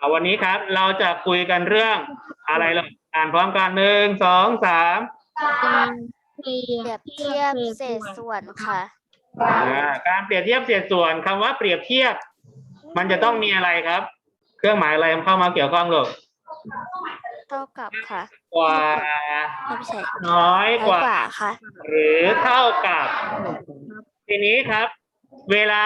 อ่าวันนี้ครับเราจะคุยกันเรื่องอะไรเลยอ่านพร้อมกันหนึ่งสองสามการเปรีเปรียบเทียบเศษส่วนค่ะ อ่าการเปรียบเทียบเศษส่วนคำว่าเปรียบเทียบ มันจะต้องมีอะไรครับ เครื่องหมายอะไรเข้ามาเกี่ยวข้องลูกเท่ากับค่ะกว่าไม่ใช่น้อยน้อยกว่า กว่าค่ะ หรือเท่ากับ ทีนี้ครับ เวลา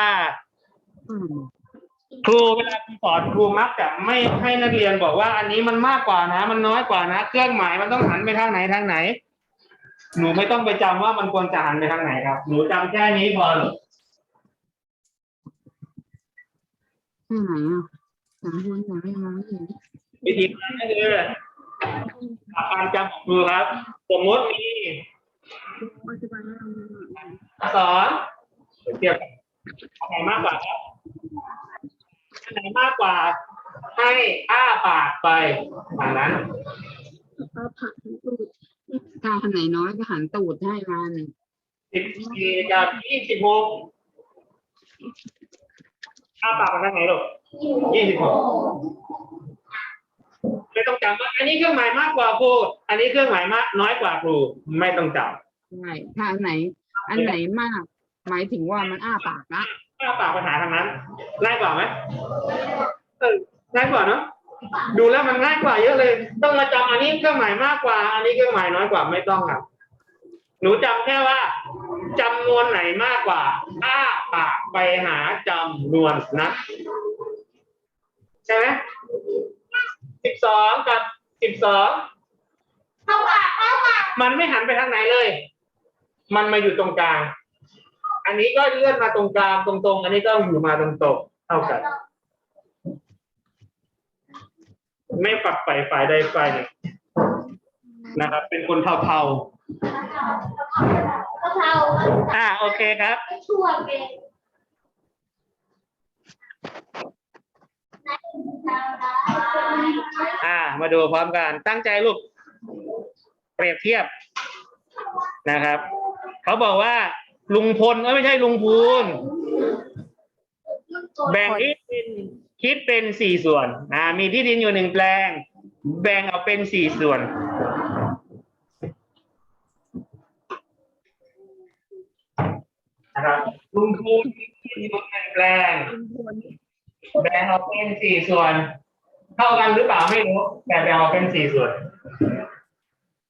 ครูเวลาครูสอนครูมักจะไม่ให้นักเรียนบอกว่า อันนี้มันมากกว่านะ มันน้อยกว่านะ เครื่องหมายมันต้องหันไปทางไหนทางไหน หนูไม่ต้องไปจำว่ามันควรจะหันไปทางไหนครับ หนูจำแค่นี้พอลูกที่ไหนอะสามคนสามไม่มองไม่เห็นวิธีการก็คือการจำของครูครับ สมมติมีอธิบายให้เราดูหน่อยอักษรเทียบกันอันไหนมากกว่าครับ อันไหนมากกว่า ให้อ้าปากไปทางนั้นเอาผักทั้งตูดถ้าคนไหนน้อยก็หันตูดให้มันสิบสี่กับยี่สิบหกอ้าปากไปทางไหนลูกยี่สิบหกไม่ต้องจำว่าอันนี้เครื่องหมายมากกว่าครูอันนี้เครื่องหมายมากน้อยกว่าครูไม่ต้องจใช่ถ้าอันไหน อันไหนมาก หมายถึงว่ามันอ้าปากละำอ้าปากไปหาทางนั้นง่ายกว่าไหมเออง่ายกว่าเนอะดูแล้วมันง่ายกว่าเยอะเลย ต้องมาจำอันนี้เครื่องหมายมากกว่า อันนี้เครื่องหมายน้อยกว่าไม่ต้องครับหนูจำแค่ว่าจำนวนไหนมากกว่าอ้าปากไปหาจำนวนนะใช่ไหมสิบสองกับสิบสองมันไม่หันไปทางไหนเลย มันมาอยู่ตรงกลาง อันนี้ก็เลื่อนมาตรงกลางตรงๆ อันนี้ก็อยู่มาตรงๆเท่ากัน ไม่ฝักใฝ่ฝ่ายใดฝ่ายหนึ่งนะครับ เป็นคนเท่าๆอ่าโอเคครับอ่า มาดูพร้อมกัน ตั้งใจลูก เปรียบเทียบนะครับ เขาบอกว่า ลุงพลเอ้ยไม่ใช่ลุงพูน แบ่งที่ดินคิดเป็นสี่ส่วนอ่ามีที่ดินอยู่หนึ่งแปลง แบ่งออกเป็นสี่ส่วน นะครับลุงพูนมีที่ดินอยู่หนึ่งแปลง แบ่งออกเป็นสี่ส่วน เท่ากันหรือเปล่าไม่รู้ แต่แบ่งออกเป็นสี่ส่วน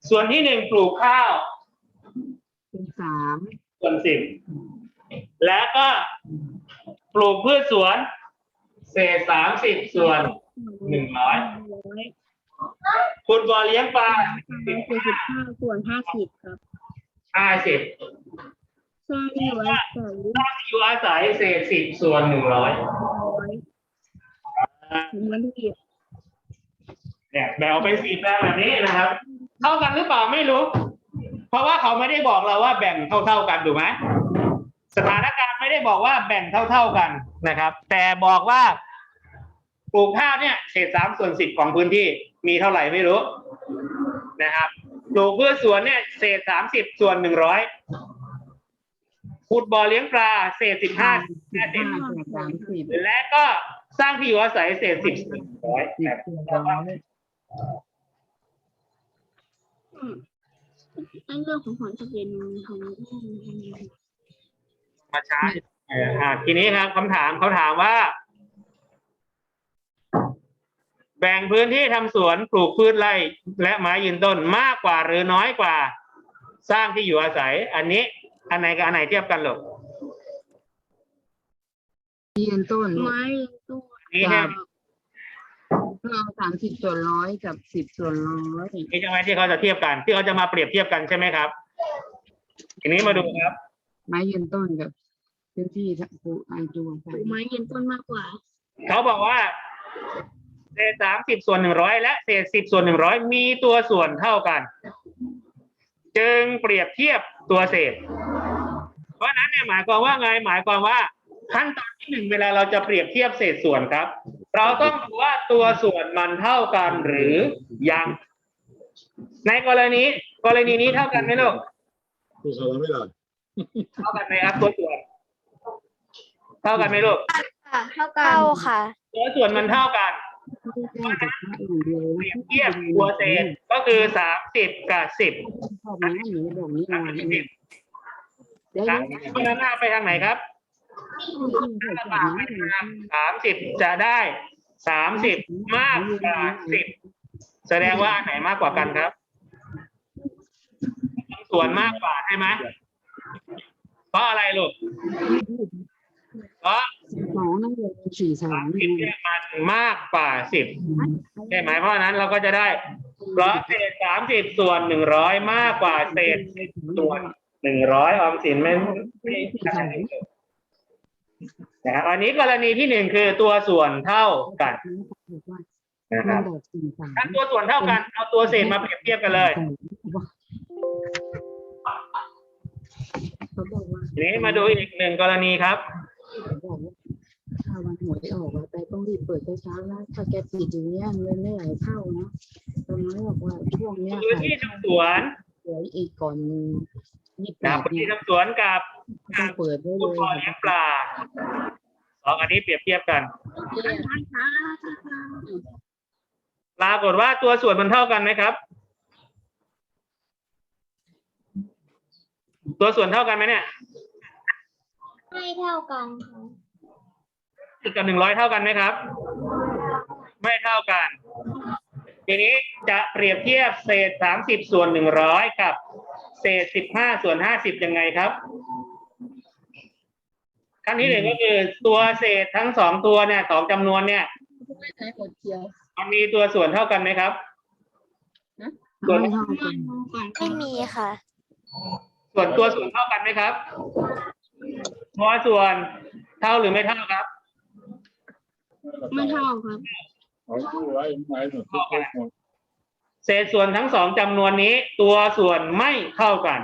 ส่วนที่หนึ่งปลูกข้าวเป็นสาม ส่วนสิบและก็ปลูกพืชสวน เศษสามสิบส่วนหนึ่งร้อยขุดบ่อเลี้ยงปลาเป็นสี่สิบห้าส่วนห้าสิบครับห้าสิบสร้างที่ไว้ใส่สร้างที่อยู่อาศัยเศษสิบส่วนหนึ่งร้อยร้อยถึงวันที่เนี่ยแบ่งออกเป็นสี่แปลงแบบนี้นะครับ เท่ากันหรือเปล่าไม่รู้ เพราะว่าเขาไม่ได้บอกเราว่าแบ่งเท่า ๆกันถูกไหมสถานการณ์ไม่ได้บอกว่าแบ่งเท่า ๆกันนะครับ แต่บอกว่าปลูกข้าวเนี่ยเศษสามส่วนสิบของพื้นที่มีเท่าไหร่ไม่รู้นะครับปลูกพืชสวนเนี่ยเศษสามสิบส่วนหนึ่งร้อยขุดบ่อเลี้ยงปลาเศษสิบห้าสิบแค่ห้าสิบและก็สร้างที่อยู่อาศัยเศษสิบส่ร้อย ไอ้เรื่องของผลทะเบียนของมาใช้เอ่ออ่าทีนี้ครับคำถามเขาถามว่า แบ่งพื้นที่ทำสวนปลูกพืชไร่และไม้ยืนต้นมากกว่าหรือน้อยกว่า สร้างที่อยู่อาศัย อันนี้ อันไหนกับอันไหนเทียบกันหรอยืนต้นไม้ตู้นี่ใช่ไหมก็ เอาสามสิบส่วนร้อยกับสิบส่วนร้อยนี่ใช่ไหมที่เขาจะเทียบกัน ที่เขาจะมาเปรียบเทียบกันใช่ไหมครับ ทีนี้มาดูครับ ไม้ยืนต้นกับพื้นที่ปลูกอันจูงไปไม้ยืนต้นมากกว่า เขาบอกว่าเศษสามสิบส่วนหนึ่งร้อยและเศษสิบส่วนหนึ่งร้อยมีตัวส่วนเท่ากัน จึงเปรียบเทียบตัวเศษ เพราะฉะนั้นเนี่ยหมายความว่าไงหมายความว่า ขั้นตอนที่หนึ่งเวลาเราจะเปรียบเทียบเศษส่วนครับ เราต้องดูว่าตัวส่วนมันเท่ากันหรือยัง ในกรณีกรณีนี้เท่ากันไหมลูกกูสอนไม่ได้เท่ากันไหมครับตัวส่วน เท่ากันไหมลูกเท่ากันค่ะ ตัวส่วนมันเท่ากันไม่ได้แค่จะแค่อย่างเดียวเปรียบเทียบตัวเศษก็คือสามสิบกับสิบชอบนะหนูบอกนี้สามมาสิบเนี่ยเดี๋ยวสามสิบเพราะฉะนั้นหน้าไปทางไหนครับ สามสิบจะได้สามสิบมากกว่าสิบแสดงว่าอันไหนมากกว่ากันครับ ส่วนมากกว่าใช่ไหมเพราะอะไรลูกเพราะสองนั่นเลยสี่สามสิบเนี่ยมันมากกว่าสิบใช่ไหมเพราะฉะนั้นเราก็จะได้เพราะเศษสามสิบส่วนหนึ่งร้อยมากกว่าเศษส่วนหนึ่งร้อยออมสินไม่ไม่ใช่ นะครับอันนี้กรณีที่หนึ่งคือตัวส่วนเท่ากันนะครับบอกสี่สามถ้าตัวส่วนเท่ากัน เอาตัวเศษมาเปรียบเทียบกันเลยเขาบอกว่าทีนี้มาดูอีกหนึ่งกรณีครับเขาบอกว่าถ้าวันหวยออกอะแต่ต้องรีบเปิดเช้าๆนะถ้าแกปิดอย่างเงี้ยเงินไม่ไหลเข้านะตอนนั้นบอกว่าช่วงเนี้ยพื้นที่ทำสวนเหลืออีกก่อนหนึ่งยี่สิบแปนะดพื้นเนี่ที่ยทำสวนกับ ต้องเปิดได้เลคุณยพ่อเลี้ยงปลาสองอันนี้เปรียบเทียบกันปรากฏว่าตัวส่วนมันเท่ากันไหมครับ ตัวส่วนเท่ากันไหมเนี่ยไม่เท่ากันค่ะสิบกับหนึ่งร้อยเท่ากันไหมครับ ไม่เท่ากัน ทีนี้จะเปรียบเทียบเศษสามสิบส่วนหนึ่งร้อยกับ เศษสิบห้าส่วนห้าสิบยังไงครับ ขั้นที่หนึ่งก็คือตัวเศษทั้งสองตัวเนี่ยสองจำนวนเนี่ยไม่ใช้หมดเดียวมันมีตัวส่วนเท่ากันไหมครับไม่เท่ากันไม่มีค่ะ ส่วนตัวส่วนเท่ากันไหมครับตัวส่วนเท่าหรือไม่เท่าครับ ไม่เท่าครับเศษส่วนทั้งสองจำนวนนี้ ตัวส่วนไม่เท่ากัน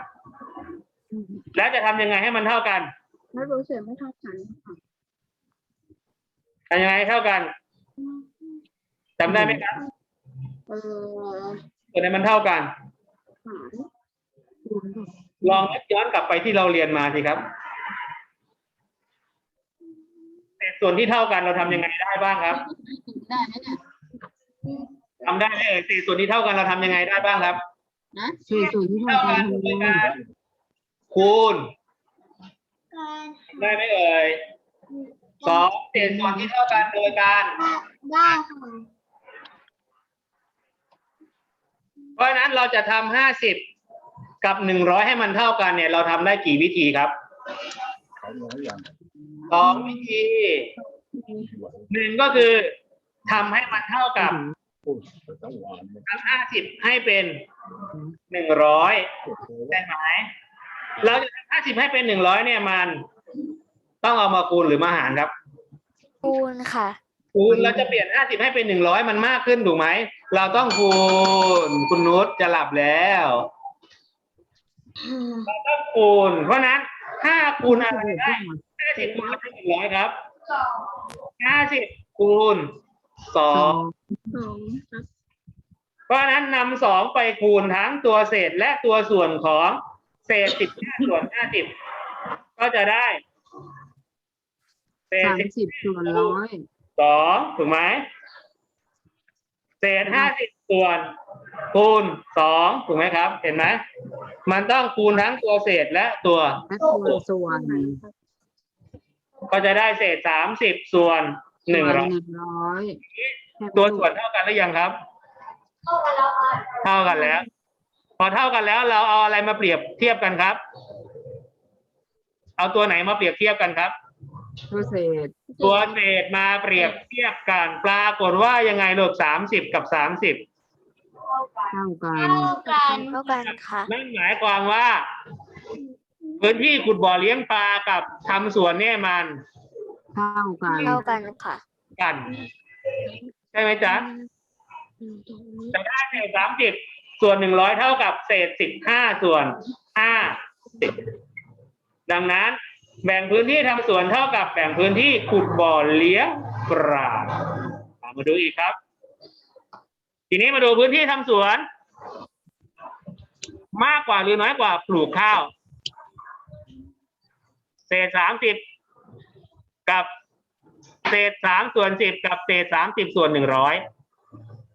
แล้วจะทำยังไงให้มันเท่ากัน ไม่รู้สึกไม่เท่ากันค่ะทำยังไงให้เท่ากันจำได้ไหมครับเออส่วนไหนมันเท่ากันหารลองนึกย้อนกลับไปที่เราเรียนมาสิครับเศษส่วนที่เท่ากันเราทำยังไงได้บ้างครับได้ไหมเนี่ยทำได้ไหมเอ่ยเศษส่วนที่เท่ากันเราทำยังไงได้บ้างครับนะสี่ส่วนที่เท่าเท่ากักันนโดยการคูณ ได้ไหมเอ่ยสองเศษส่วนที่เท่ากันโดยการได้ค่ะเพราะฉะนั้นเราจะทำห้าสิบกับหนึ่งร้อยให้มันเท่ากันเนี่ย เราทำได้กี่วิธีครับสองวิธีหนึ่งก็คือทำให้มันเท่ากับทำห้าสิบให้เป็นหนึ่งร้อยใช่ไหมเราจะทำห้าสิบให้เป็นหนึ่งร้อยเนี่ยมัน ต้องเอามาคูณหรือมาหารครับ คูณค่ะ คูณเราจะเปลี่ยนห้าสิบให้เป็นหนึ่งร้อยมันมากขึ้นถูกไหม เราต้องคูณ คุณนุชจะหลับแล้วเราต้องคูณ เพราะฉะนั้นห้าคูณอะไรได้ห้าสิบคูณอะไรหนึ่งร้อยครับห้าสิบคูณสอสองงสองครับเพราะฉะนั้นนำสองไปคูณทั้งตัวเศษและตัวส่วนของเศษสิบห้าส่วนห้าสิบก็จะได้ เศษสามสิบสิบส่วนร้อยสองถูกไหมเศษห้าสิบส่วนคูณสองถูกไหมครับ เห็นไหมมันต้องคูณทั้งตัวเศษและตัวและตัวส่วน ก็จะได้เศษสามสิบส่วนหนึ่งร้อยหนึ่งร้อยตัวส่วนเท่ากันหรือยังครับเท่ากันแล้ว พอเท่ากันแล้ว เราเอาอะไรมาเปรียบเทียบกันครับ เอาตัวไหนมาเปรียบเทียบกันครับ ตัวเศษตัวเศษมาเปรียบเทียบกันปรากฏว่ายังไงลูกสามสิบกับสามสิบเท่ากันกันเท่ากันค่ะนั่นหมายความว่า พื้นที่ขุดบ่อเลี้ยงปลากับทำสวนเนี่ยมัน เท่ากันเท่ากันค่ะ กันใช่ไหมจ๊ะจะได้เศษสามสิบส่วนหนึ่งร้อยเท่ากับเศษสิบห้าส่วนห้าสิบดังนั้น แบ่งพื้นที่ทำสวนเท่ากับแบ่งพื้นที่ขุดบ่อเลี้ยงปลาเอามาดูอีกครับ ทีนี้มาดูพื้นที่ทำสวน มากกว่าหรือน้อยกว่าปลูกข้าว เศษสามสิบกับเศษสามส่วนสิบกับเศษสามสิบส่วนหนึ่งร้อย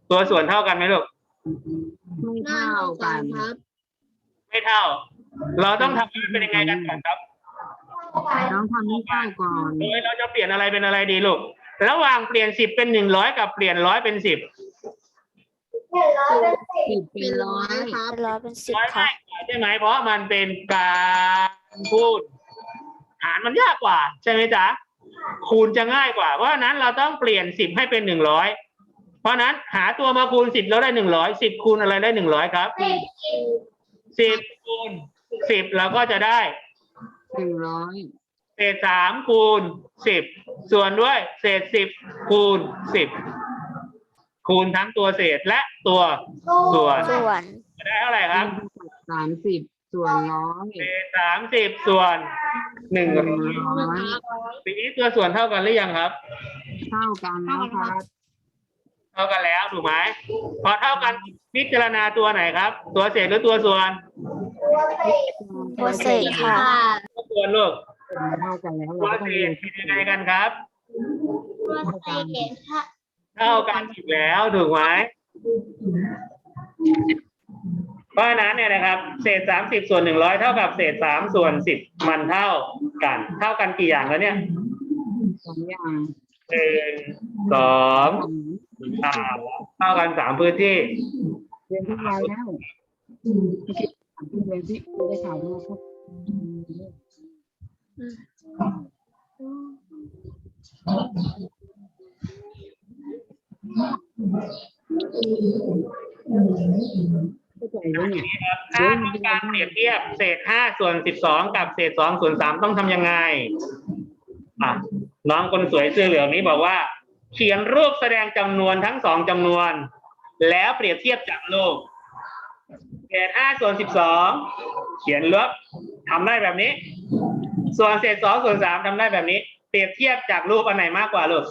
ตัวส่วนเท่ากันไหมลูกไม่หน้าเท่าเท่ากักันนครับ ไม่เท่า เราต้องทำให้มันเป็นยังไงกันก่อนครับ น้องทำให้เท่าก่อนโดยเราจะเปลี่ยนอะไรเป็นอะไรดีลูก ระหว่างเปลี่ยนสิบเป็นหนึ่งร้อยกับเปลี่ยนร้อยเป็นสิบสิบเป็เป็นนร้ร้ออยยครับเป็นร้อยเป็นสิบร้อยค่ะง่ายกว่าใช่ไหมเพราะมันเป็นการคูณหารมันยากกว่า ใช่ไหมจ๊ะคูณจะง่ายกว่า เพราะฉะนั้นเราต้องเปลี่ยนสิบให้เป็นหนึ่งร้อยเพราะฉะนั้นหาตัวมาคูณสิบแล้วได้หนึ่งร้อยสิบคูณอะไรได้หนึ่งร้อยครับสิบคูณสิบเราก็จะได้ หนึ่งร้อยเศษสามคูณสิบส่วนด้วยเศษสิบคูณสิบคูณทั้งตัวเศษและตัวส่วนส่วนจะได้เท่าไหร่ครับสามสิบส่วนร้อยเศษสามสิบส่วนหนึ่งหนึ่งร้อยทีนี้ตัวส่วนเท่ากันหรือยังครับ เท่ากันแล้วครับ เท่ากันแล้วถูกไหมพอเท่ากันพิจารณาตัวไหนครับ ตัวเศษหรือตัวส่วน ตัวเศษค่ะตัวส่วนลูกเท่ากันแล้วตัเราวก็ต้องเศเรียษนเป็นยังไงกันครับตัวเศษค่ะเท่ากันอีกแล้วถูกไหมเพราะฉะนั้นเนี่ยนะครับ เศษสามสิบส่วนหนึ่งร้อยเท่ากับเศษสามส่วนสิบมันเท่ากัน เท่ากันกี่อย่างแล้วเนี่ยสองอย่างหนึ่งสอง สาเท่ากันสามพื้นที่เรียนที่ไรแล้วเมื่อกี้ถามที่เรียนที่ได้ข่าวมาครับเข้าใจแล้วเนี่ยถ้าต้องการเปรียบเทียบเศษห้าส่วนสิบสองกับเศษสองส่วนสามต้องทำยังไงอะน้องคนสวยเสื้อเหลืองนี้บอกว่า เขียนรูปแสดงจำนวนทั้งสองจำนวน แล้วเปรียบเทียบจากรูปเศษห้าส่วนสิบสองเขียนลบทำได้แบบนี้ ส่วนเศษสองส่วนสามทำได้แบบนี้ เปรียบเทียบจากรูปอันไหนมากกว่าลูก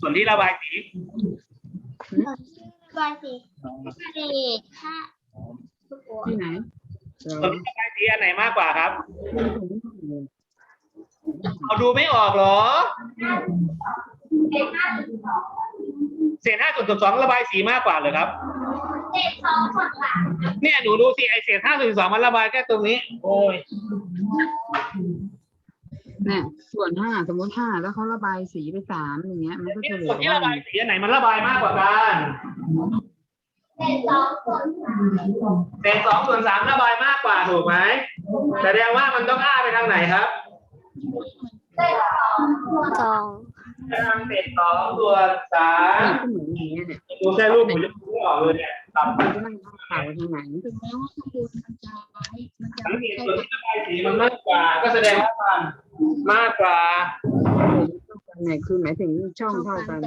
ส่วนที่ระบายสีตัวเศษเศษห้าที่ไหนเอส่วนอที่ระบายสีอันไหนมากกว่าครับเอาดูไม่ออกเหรอ เศษห้าส่วนสิบสองระบายสีมากกว่าเลยครับ เศษสองส่วนสามเนี่ยหนูดูสิไอเศษห้าส่วนสิบสองมันระบายแค่ตรงนี้ โอ้ยเนี่ยส่วนห้าสมมติห้าแล้วเขาระบายสีไปสามอย่างเงี้ย มันก็นี่จะเหลืส่วอนที่ว่าระบายสีอันไหนมันระบายมากกว่ากันเศษสองส่วนสามเศษสองส่วนสามระบายมากกว่าถูกไหมแสดงว่ามันต้องอ้าไปทางไหนครับเศษสองส่วนสอง ไปทางเศษสองส่วนสามก็เหมือนอย่างเงี้เนี่ยดูแค่รูปหนูยังไม่ออกเลยเนี่ยตัดมันจะนั่งข้างขาวทางไหนถึงแม้ว่าข้างบนมันจะมันจะสังเกตส่วนที่ระบายสีมันมากกว่า ก็แสดงว่ามันมากกว่าเนี่ยคือหมายถึงช่องเท่ากัน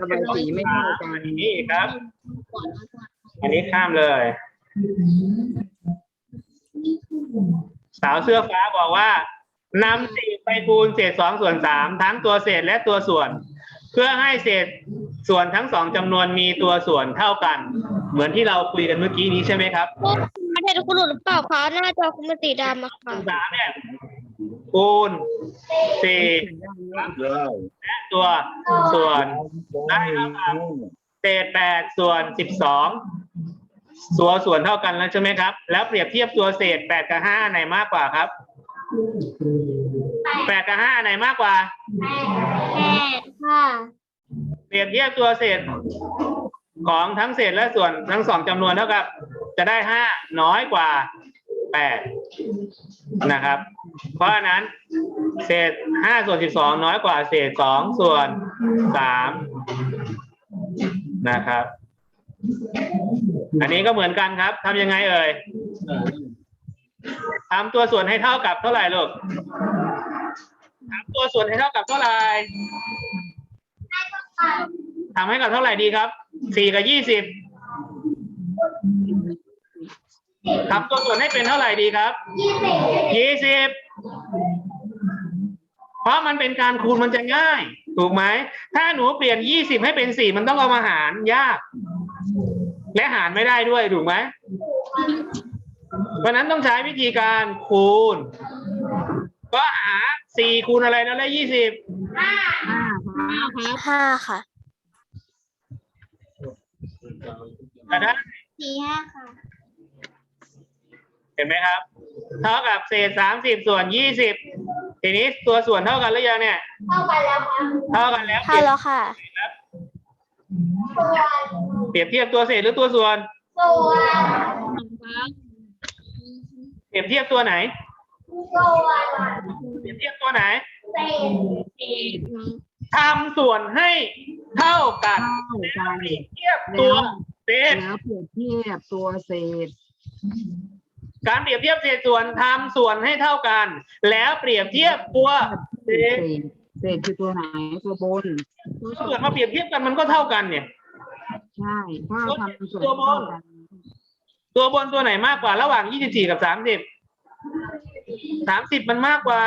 ระบายสีไม่เท่ากันนี่ครับ อันนี้ข้ามเลยสาวเสื้อฟ้าบอกว่า นำสี่ไปคูณเศษสองส่วนสามทั้งตัวเศษและตัวส่วน เพื่อให้เศษส่วนทั้งสองจำนวนมีตัวส่วนเท่ากัน เหมือนที่เราคุยกันเมื่อกี้นี้ใช่ไหมครับประเทศคุณหลุดหรือเปล่าคะหน้าจอคุณเป็นสีดำอะค่ะสามเนี่ยคูณสี่และตัวส่วนได้เท่ากับเศษแปดส่วนสิบสองตัวส่วนเท่ากันแล้วใช่ไหมครับ แล้วเปรียบเทียบตัวเศษแปดกับห้าไหนมากกว่าครับ แปดกับห้าไหนมากกว่าแปดค่ะเปรียบเทียบตัวเศษของทั้งเศษและส่วนทั้งสองจำนวนเท่ากับ จะได้ห้าน้อยกว่าแปดนะครับ เพราะฉะนั้น เศษห้าส่วนสิบสองน้อยกว่าเศษสองส่วนสามนะครับ อันนี้ก็เหมือนกันครับทำยังไงเอ่ย ทำตัวส่วนให้เท่ากับเท่าไหร่ลูกทำตัวส่วนให้เท่ากับเท่าไหร่ทำให้กับเท่าไหร่ดีครับสี่กับยี่สิบทำตัวส่วนให้เป็นเท่าไหร่ดีครับยี่สิบยี่สิบเพราะมันเป็นการคูณมันจะง่าย ถูกไหม ถ้าหนูเปลี่ยนยี่สิบให้เป็นสี่มันต้องเอามาหารยาก และหารไม่ได้ด้วยถูกไหม เพราะฉะนั้นต้องใช้วิธีการคูณ ก็หาสี่คูณอะไรแล้วได้ยี่สิบห้าครับห้าค่ะจะได้สี่ห้าค่ะ เห็นไหมครับ เท่ากับเศษสามสิบส่วนยี่สิบทีนี้ตัวส่วนเท่ากันหรือยังเนี่ย เท่ากันแล้วครับเท่ากันแล้วเท่าแล้วค่ะส่วนเปรียบเทียบตัวเศษหรือตัวส่วน ส่วน เปรียบเทียบตัวไหนส่วนเปรียบเทียบตัวไหนเศษทำส่วนให้เท่ากันเท่ากันเปรียบเทียบตัวเศษแล้วเปรียบเทียบตัวเศษ การเปรียบเทียบเศษส่วนทำส่วนให้เท่ากัน แล้วเปรียบเทียบตัวเศเศษษเศษคือตัวไหนตัวบนถ้าเกิดมาเปรียบเทียบกันมันก็เท่ากันเนี่ย ใช่ถ้าเราทำส่วนตัวบนเท่ากัน ตัวบนตัวไหนมากกว่าระหว่าง24กับ30 30มันมากกว่า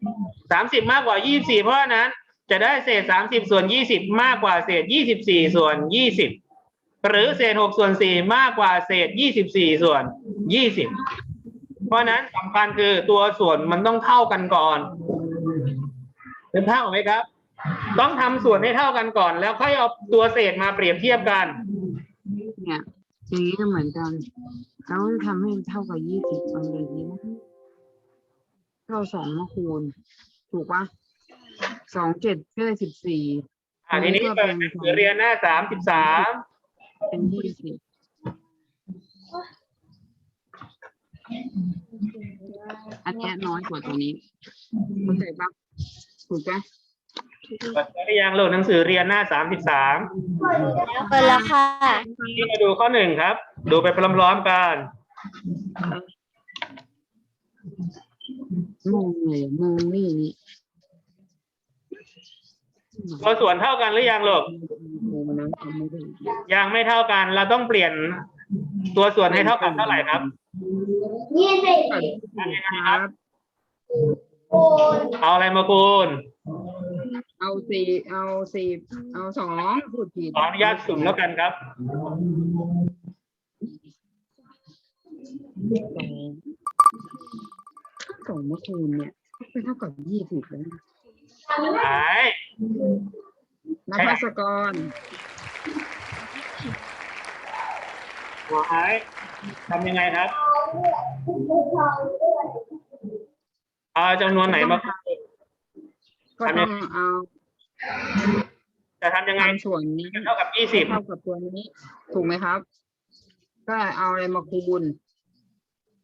30มากกว่า24เพราะนั้น จะได้เศษ30ส่วน20มากกว่าเศษ24ส่วน20หรือเศษ6ส่วน4มากกว่าเศษ24ส่วน20เพราะนั้นสำคัญคือตัวส่วนมันต้องเท่ากันก่อนเป็นเท่าไหมครับ ต้องทำส่วนให้เท่ากันก่อน แล้วค่อยเอาตัวเศษมาเปรียบเทียบกัน เนี่ย อย่างนี้ก็เหมือนกันเขาทำให้เท่ากับยี่สิบอะไรอย่างนี้นะเท่าสองมาคูณ ถูกปะสองเจ็ดก็ได้สิบสี่อ่าทีนี้เปิดหนังสือเรียนหน้าสามสิบสามเป็นยี่สิบอันเนี้ยน้อยกว่าตัวนี้เข้าใจปะถูกปะ เปิดหรือยังโหลดหนังสือเรียนหน้าสามสิบสามเปิดแล้วค่ะ ที่มาดูข้อหนึ่งครับ ดูไปพร้อมๆกันงงเลยงงนี่นี่ตัวส่วนเท่ากันหรือยังลูกงงนะทำไม่ได้ยังไม่เท่ากัน เราต้องเปลี่ยนตัวส่วนให้เท่ากับเท่าไหร่ครับยี่สิบทำยังไงคครัรับบคูณเอาอะไรมาคูณ เอาสี่เอาสี่เอาสองพูดผิดขออนุญาตสุ่มแล้วกันครับ สองสองมาคูณเนี่ยเป็นเท่ากับยี่สิบแล้วนะหายนักพัสกรหายทำยังไงครับเอาจำนวนไหนมาคูณ ก็ต้องเอาจะทำยังไงทำส่วนนี้เท่ากับยี่สิบเท่ากับตัวนี้ ถูกไหมครับ ก็เอาอะไรมาคูณ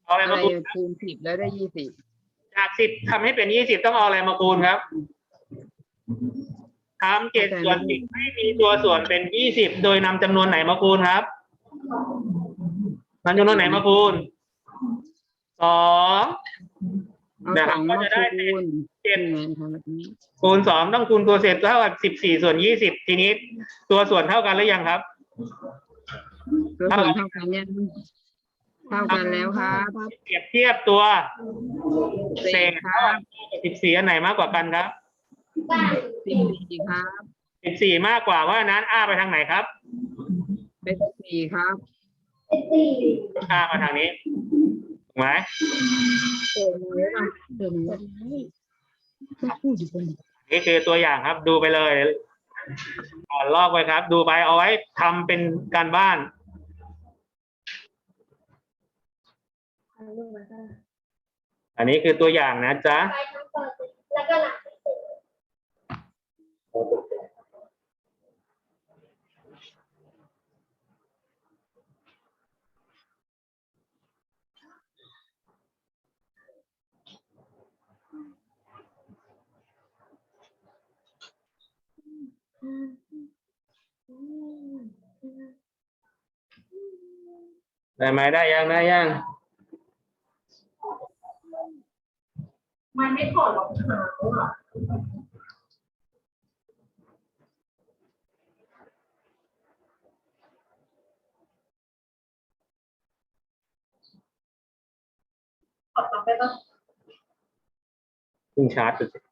เอาอะไรอะไรมาคูณคูณสิบแล้วได้ยี่สิบจากสิบทำให้เป็นยี่สิบต้องเอาอะไรมาคูณครับทำเจ็ดส่วนสิบให้มีตัวส่วนเป็นยี่สิบโดยนำจำนวนไหนมาคูณครับนำจำนวนไหนมาคูณสองเอานะสครัอบงก็มาจะได้คูณเจ็ด ยังไงทำแบบนี้คูณสองต้องคูณตัวเศษเท่ากับสิบสี่ส่วนยี่สิบทีนี้ ตัวส่วนเท่ากันหรือยังครับตัวส่วนเท่ากันเนี่ยเท่ากันแล้วครับเปรียบเทียบตัวเศเศษษครับสิบสี่อันไหนมากกว่ากันครับสิบสี่ครับสิบสี่มากกว่าเพราะฉะนั้นอ้าไปทางไหนครับเป็นสี่ครับสี่อ้ามาทางนี้ถูกไหม พูดอยู่คนเดียวนี่คือตัวอย่างครับ ดูไปเลยอ่อนลอกไว้ครับ ดูไปเอาไว้ทำเป็นการบ้าน อันนี้คือตัวอย่างนะจ๊ะไปทั้งเปิดแล้วก็หลัง ได้ไหมได้ยังได้ยัง มันไม่ถอดรองเท้าอะถอดรองไปต้องเพิ่งชาร์จสุด